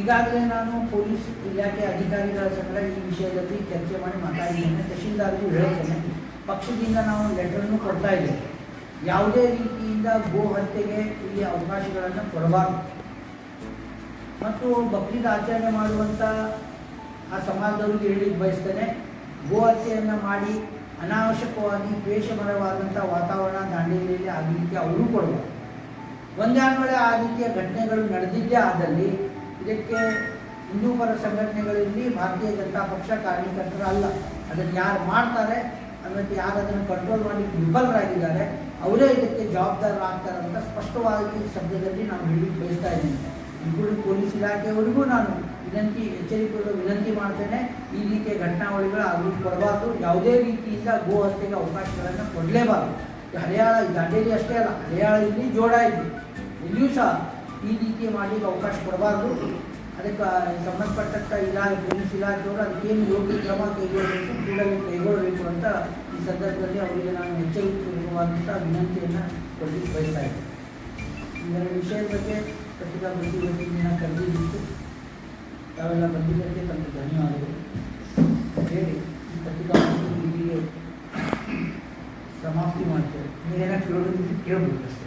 ಈಗಾಗಲೇ ನಾನು ಪೊಲೀಸ್ ಇಲಾಖೆ ಅಧಿಕಾರಿಗಳ ಸಂಗಡ ಈ ವಿಷಯದಲ್ಲಿ ಚರ್ಚೆ ಮಾಡಿ ಮಾತಾಡಿದ್ದೇನೆ. ತಹಶೀಲ್ದಾರ್ಗೂ ಹೇಳ್ತೇನೆ. ಪಕ್ಷದಿಂದ ನಾವು ಲೆಟರನ್ನು ಕೊಡ್ತಾ ಇದ್ದೇವೆ. ಯಾವುದೇ ರೀತಿಯಿಂದ ಗೋ ಹತ್ಯೆಗೆ ಇಲ್ಲಿ ಅವಕಾಶಗಳನ್ನು ಕೊಡಬಾರ್ದು. ಮತ್ತು ಬಕ್ರೀದ್ ಆಚರಣೆ ಮಾಡುವಂಥ ಆ ಸಮಾಜದವರು ಹೇಳಲಿಕ್ಕೆ ಬಯಸ್ತೇನೆ. ಗೋ ಹತ್ಯೆಯನ್ನು ಮಾಡಿ ಅನಾವಶ್ಯಕವಾಗಿ ದ್ವೇಷಮರವಾದಂಥ ವಾತಾವರಣ ದಾಂಡೇಲಿಯಲ್ಲಿ ಆಗಲಿಕ್ಕೆ ಅವರು ಕೊಡಬಾರ್ದು. ಒಂದೇ ವೇಳೆ ಆ ರೀತಿಯ ಘಟನೆಗಳು ನಡೆದಿದ್ದೇ ಆದಲ್ಲಿ ಇದಕ್ಕೆ ಹಿಂದೂ ಪರ ಸಂಘಟನೆಗಳಲ್ಲಿ ಭಾರತೀಯ ಜನತಾ ಪಕ್ಷ ಕಾರ್ಯಕರ್ತರು ಅಲ್ಲ. ಅದನ್ನು ಯಾರು ಮಾಡ್ತಾರೆ, ಅದಕ್ಕೆ ಯಾರು ಅದನ್ನು ಕಂಟ್ರೋಲ್ ಮಾಡಿ ವಿಫಲರಾಗಿದ್ದಾರೆ, ಅವರೇ ಇದಕ್ಕೆ ಜವಾಬ್ದಾರರಾಗ್ತಾರೆ ಅಂತ ಸ್ಪಷ್ಟವಾಗಿ ಶಬ್ದದಲ್ಲಿ ನಾನು ಹೇಳಿ ಬಯಸ್ತಾ ಇದ್ದೀನಿ ಇನ್ಕ್ಲೂಡಿಂಗ್ ಪೊಲೀಸ್ ಇಲಾಖೆಯವರಿಗೂ ನಾನು ವಿನಂತಿ ಎಚ್ಚರಿಕೆ ವಿನಂತಿ ಮಾಡ್ತೇನೆ, ಈ ರೀತಿಯ ಘಟನಾವಳಿಗಳು ಆಗಲಿಕ್ಕೆ ಕೊಡಬಾರ್ದು ಯಾವುದೇ ರೀತಿಯಿಂದ ಗೋ ಹತ್ಯೆಗೆ ಅವಕಾಶಗಳನ್ನು ಕೊಡಲೇಬಾರ್ದು. ಹರಿಯಾಳ ದಾಂಡೇಲಿ ಅಷ್ಟೇ ಅಲ್ಲ ಹರಿಯಾಣ ಇಲ್ಲಿ ಜೋಡ ಇಲ್ಲಿ ಇಲ್ಲಿಯೂ ಸಹ ಈ ರೀತಿ ಮಾಡಲಿಕ್ಕೆ ಅವಕಾಶ ಕೊಡಬಾರ್ದು. ಅದಕ್ಕೆ ಸಂಬಂಧಪಟ್ಟಂಥ ಇಲಾಖೆ, ಪೊಲೀಸ್ ಇಲಾಖೆಯವರು ಅದಕ್ಕೇನು ಯೋಗ್ಯ ಕ್ರಮ ಕೈಗೊಳ್ಳಬೇಕು ಕೂಡಲೇ ಕೈಗೊಳ್ಳಬೇಕು ಅಂತ ಈ ಸಂದರ್ಭದಲ್ಲಿ ಅವರಿಗೆ ನಾನು ಎಚ್ಚರಿಕೆವಾದಂಥ ವಿನಂತಿಯನ್ನು ಕೊಡಲಿಕ್ಕೆ ಬಯಸ್ತಾ ಇದ್ದೇನೆ. ಈ ವಿಷಯದ ಬಗ್ಗೆ ಪತ್ರಿಕಾಗೋಷ್ಠಿ ವತಿಯಿಂದ ಕರೆದಿದ್ದು ತಾವೆಲ್ಲ ಬಂದಿದ್ದಕ್ಕೆ ತಮಗೆ ಧನ್ಯವಾದಗಳು. ಹೇಳಿ, ಈ ಪತ್ರಿಕಾಗೋಷ್ಠಿ ಸಮಾಪ್ತಿ ಮಾಡ್ತೇವೆ. ನೀವೇನ ಕೇಳೋದಿದ್ರೆ ಕೇಳ್ಬೋದು ಅಷ್ಟೇ.